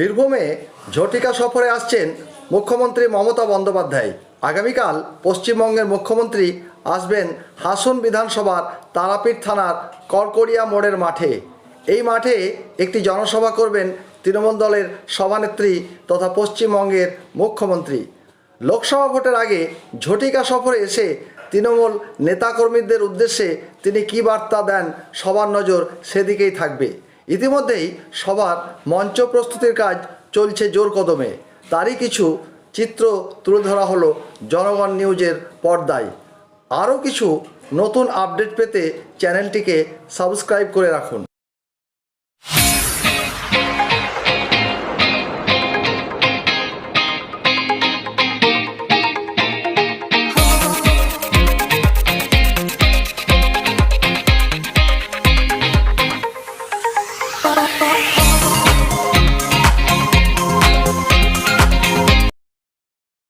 বীরভূমে ঝটিকা সফরে আসছেন মুখ্যমন্ত্রী মমতা বন্দ্যোপাধ্যায়। আগামীকাল পশ্চিমবঙ্গের মুখ্যমন্ত্রী আসবেন হাসন বিধানসভার তারাপীঠ থানার করকড়িয়া মোড়ের মাঠে। এই মাঠে একটি জনসভা করবেন তৃণমূল দলের সভানেত্রী তথা পশ্চিমবঙ্গের মুখ্যমন্ত্রী। লোকসভা ভোটের আগে ঝটিকা সফরে এসে তৃণমূল নেতাকর্মীদের উদ্দেশ্যে তিনি কী বার্তা দেন সবার নজর সেদিকেই থাকবে। ইতিমধ্যেই সবার মঞ্চ প্রস্তুতির কাজ চলছে জোর কদমে। তারই কিছু চিত্র তুলে ধরা হলো জনগণ নিউজের পর্দায়। আরও কিছু নতুন আপডেট পেতে চ্যানেলটিকে সাবস্ক্রাইব করে রাখুন। for.